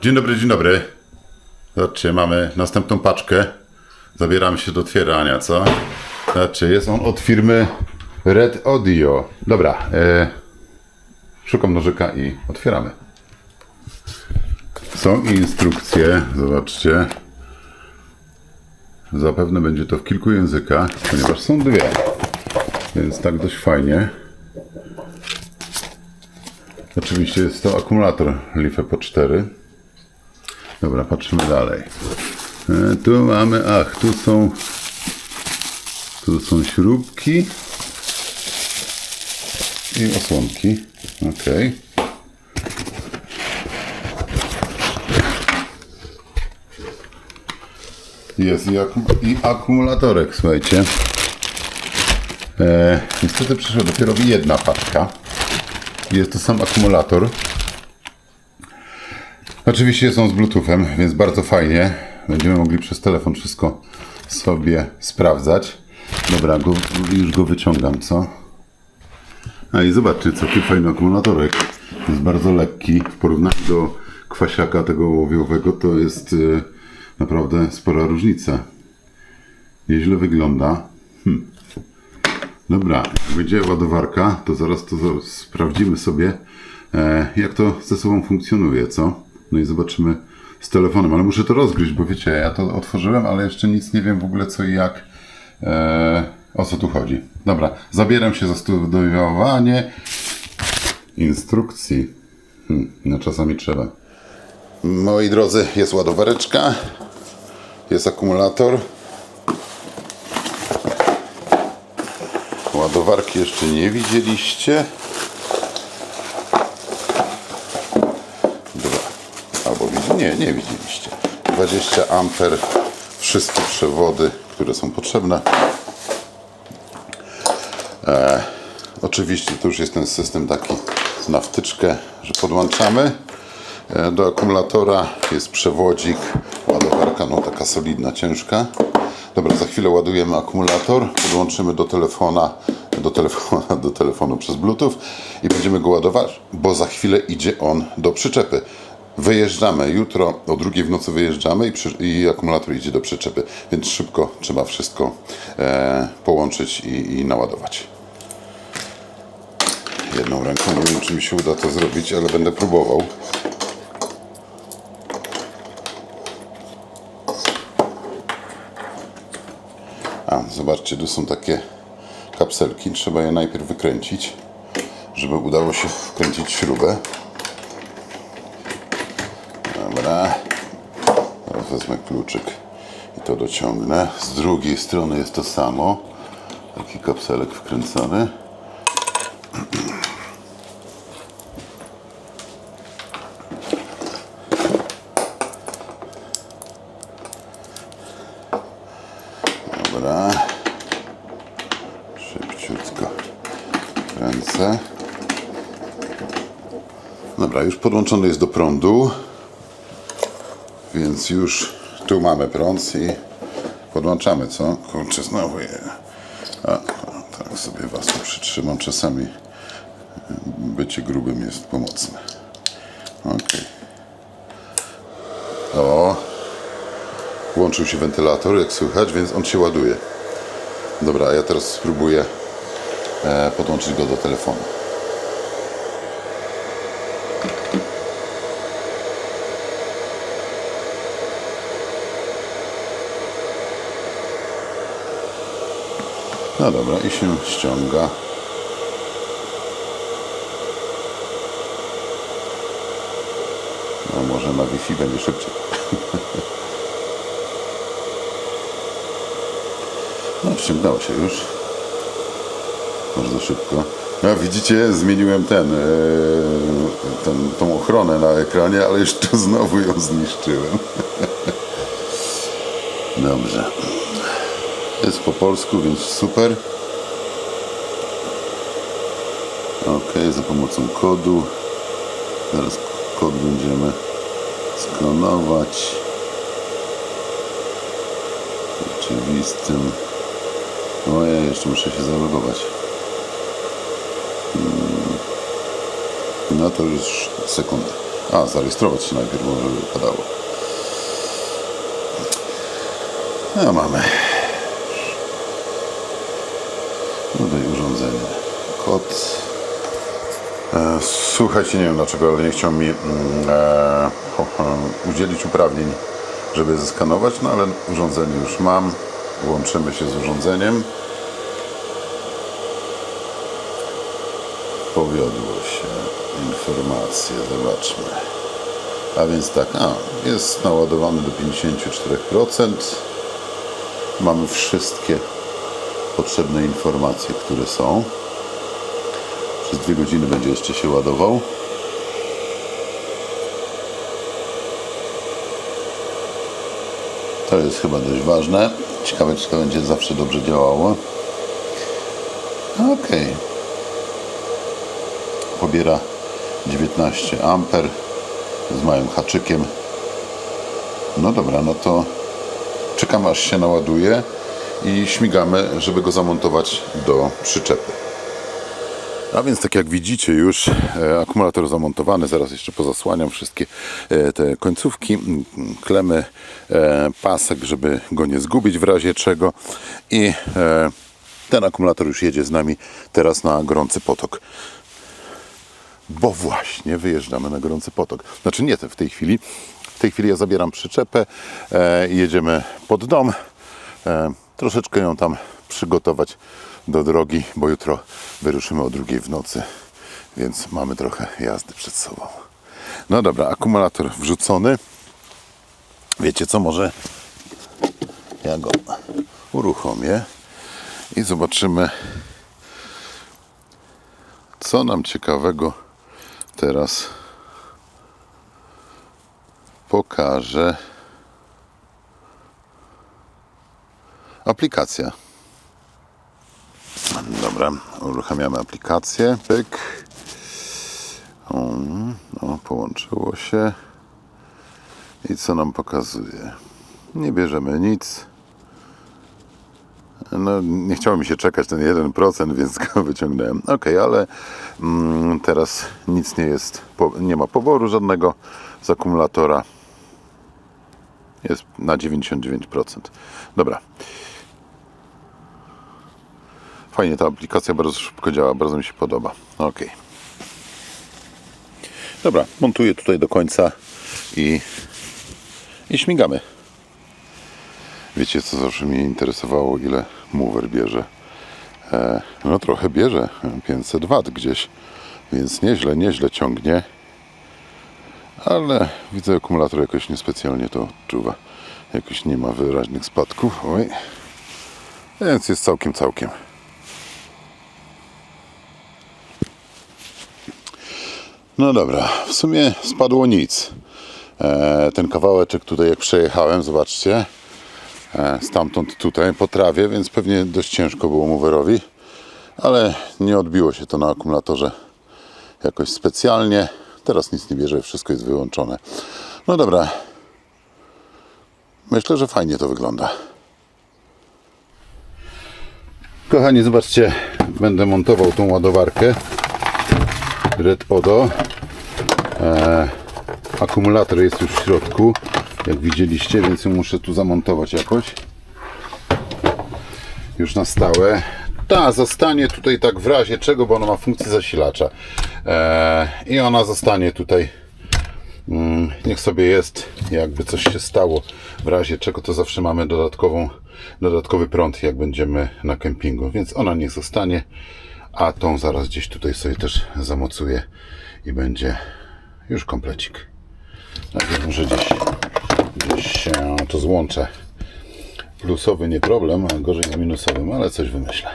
Dzień dobry, dzień dobry. Zobaczcie, mamy następną paczkę. Zabieramy się do otwierania, co? Zobaczcie, jest on od firmy Red Audio. Dobra, e, szukam nożyka i otwieramy. Są instrukcje, zobaczcie. Zapewne będzie to w kilku językach, ponieważ są dwie. Więc tak dość fajnie. Oczywiście jest to akumulator LiFePO 4. Dobra, patrzymy dalej. E, tu mamy, ach, tu są tu są śrubki i osłonki. Ok. Jest i, akum i akumulatorek, słuchajcie. E, niestety przyszła dopiero jedna paczka. Jest to sam akumulator. Oczywiście on z Bluetoothem, więc bardzo fajnie. Będziemy mogli przez telefon wszystko sobie sprawdzać. Dobra, go, już go wyciągam, co? A i zobaczcie, co ty fajny akumulatorek. Jest bardzo lekki w porównaniu do kwasiaka tego łowiowego. To jest y, naprawdę spora różnica. Nieźle wygląda. Hm. Dobra, jak będzie ładowarka, to zaraz to sprawdzimy sobie, e, jak to ze sobą funkcjonuje, co? No i zobaczymy z telefonem, ale muszę to rozgryźć, bo wiecie, ja to otworzyłem, ale jeszcze nic nie wiem w ogóle co i jak, e, o co tu chodzi. Dobra, zabieram się za studiowanie instrukcji. Hm, no czasami trzeba. Moi drodzy, jest ładowareczka, jest akumulator. Ładowarki jeszcze nie widzieliście. Nie, nie widzieliście. 20 amper, wszystkie przewody, które są potrzebne. E, oczywiście to już jest ten system taki na wtyczkę, że podłączamy. E, do akumulatora jest przewodzik, ładowarka, no taka solidna, ciężka. Dobra, za chwilę ładujemy akumulator, podłączymy do telefona, do telefona, do telefonu przez Bluetooth i będziemy go ładować, bo za chwilę idzie on do przyczepy. Wyjeżdżamy jutro, o drugiej w nocy wyjeżdżamy i, przy, i akumulator idzie do przyczepy, więc szybko trzeba wszystko e, połączyć i, i naładować. Jedną ręką, nie wiem czy mi się uda to zrobić, ale będę próbował. A, zobaczcie, tu są takie kapselki. Trzeba je najpierw wykręcić, żeby udało się wkręcić śrubę. Dobra. Teraz wezmę kluczyk i to dociągnę. Z drugiej strony jest to samo. Taki kapselek wkręcony. Dobra. Szybciutko kręcę. Dobra, już podłączony jest do prądu. Więc już tu mamy prąd i podłączamy, co? Kurczę, znowu je. A, tak sobie was tu przytrzymam. Czasami bycie grubym jest pomocne. Okej. O, Włączył się wentylator, jak słychać, więc on się ładuje. Dobra, ja teraz spróbuję e, podłączyć go do telefonu. No dobra, i się ściąga. No może na Wi-Fi będzie szybciej. No, ściągnęło się już. Bardzo szybko. No, widzicie, zmieniłem ten, e, ten, tą ochronę na ekranie, ale jeszcze znowu ją zniszczyłem. Dobrze. Jest po polsku, więc super. Ok, za pomocą kodu. Zaraz kod będziemy skanować. Rzeczywistym. Ojej, jeszcze muszę się zalogować. No to już sekundę. A, zarejestrować się najpierw, może wypadało. No mamy. Tutaj urządzenie. Kod. E, Słuchajcie, nie wiem dlaczego, ale nie chciał mi mm, e, ho, ho, udzielić uprawnień, żeby zeskanować, no ale urządzenie już mam. Łączymy się z urządzeniem. Powiodło się. Informacje, zobaczmy. A więc tak, a, jest naładowany do 54%. Mamy wszystkie potrzebne informacje, które są. Przez dwie godziny będzie jeszcze się ładował. To jest chyba dość ważne. Ciekawe, czy to będzie zawsze dobrze działało. Ok. Pobiera 19 amper z małym haczykiem. No dobra, no to czekam aż się naładuje i śmigamy, żeby go zamontować do przyczepy. A więc tak jak widzicie już e, akumulator zamontowany, zaraz jeszcze pozasłaniam wszystkie e, te końcówki, klemy, e, pasek, żeby go nie zgubić w razie czego i ten akumulator już jedzie z nami teraz na gorący potok. Bo właśnie wyjeżdżamy na gorący potok. Znaczy nie w tej chwili. W tej chwili ja zabieram przyczepę jedziemy pod dom. Troszeczkę ją tam przygotować do drogi, bo jutro wyruszymy o drugiej w nocy, więc mamy trochę jazdy przed sobą. No dobra, akumulator wrzucony. Wiecie co, może ja go uruchomię i zobaczymy, co nam ciekawego teraz pokaże aplikacja. Dobra, uruchamiamy aplikację. Pyk. O, no, połączyło się. I co nam pokazuje? Nie bierzemy nic. No, nie chciało mi się czekać ten 1%, więc go wyciągnąłem. Ok, ale mm, teraz nic nie jest, nie ma poboru żadnego z akumulatora. Jest na 99%. Dobra. Fajnie ta aplikacja bardzo szybko działa, bardzo mi się podoba. Ok. Dobra, montuję tutaj do końca i, i śmigamy. Wiecie co zawsze mnie interesowało, ile mover bierze? E, no trochę bierze, 500 W gdzieś, więc nieźle, nieźle ciągnie. Ale widzę akumulator jakoś niespecjalnie to odczuwa. Jakoś nie ma wyraźnych spadków. Oj. Więc jest całkiem, całkiem. No dobra, w sumie spadło nic. E, ten kawałeczek tutaj jak przejechałem, zobaczcie, e, stamtąd tutaj po trawie, więc pewnie dość ciężko było moverowi, ale nie odbiło się to na akumulatorze jakoś specjalnie. Teraz nic nie bierze, wszystko jest wyłączone. No dobra, myślę, że fajnie to wygląda. Kochani, zobaczcie, będę montował tą ładowarkę Red Odo. E, akumulator jest już w środku, jak widzieliście, więc muszę tu zamontować jakoś. Już na stałe. Ta zostanie tutaj tak w razie czego, bo ona ma funkcję zasilacza. E, I ona zostanie tutaj. Mm, niech sobie jest, jakby coś się stało. W razie czego to zawsze mamy dodatkową, dodatkowy prąd, jak będziemy na kempingu. Więc ona niech zostanie, a tą zaraz gdzieś tutaj sobie też zamocuję i będzie już komplecik. Najpierw może gdzieś, gdzieś się to złączę. Plusowy nie problem, a gorzej z minusowym, ale coś wymyślę.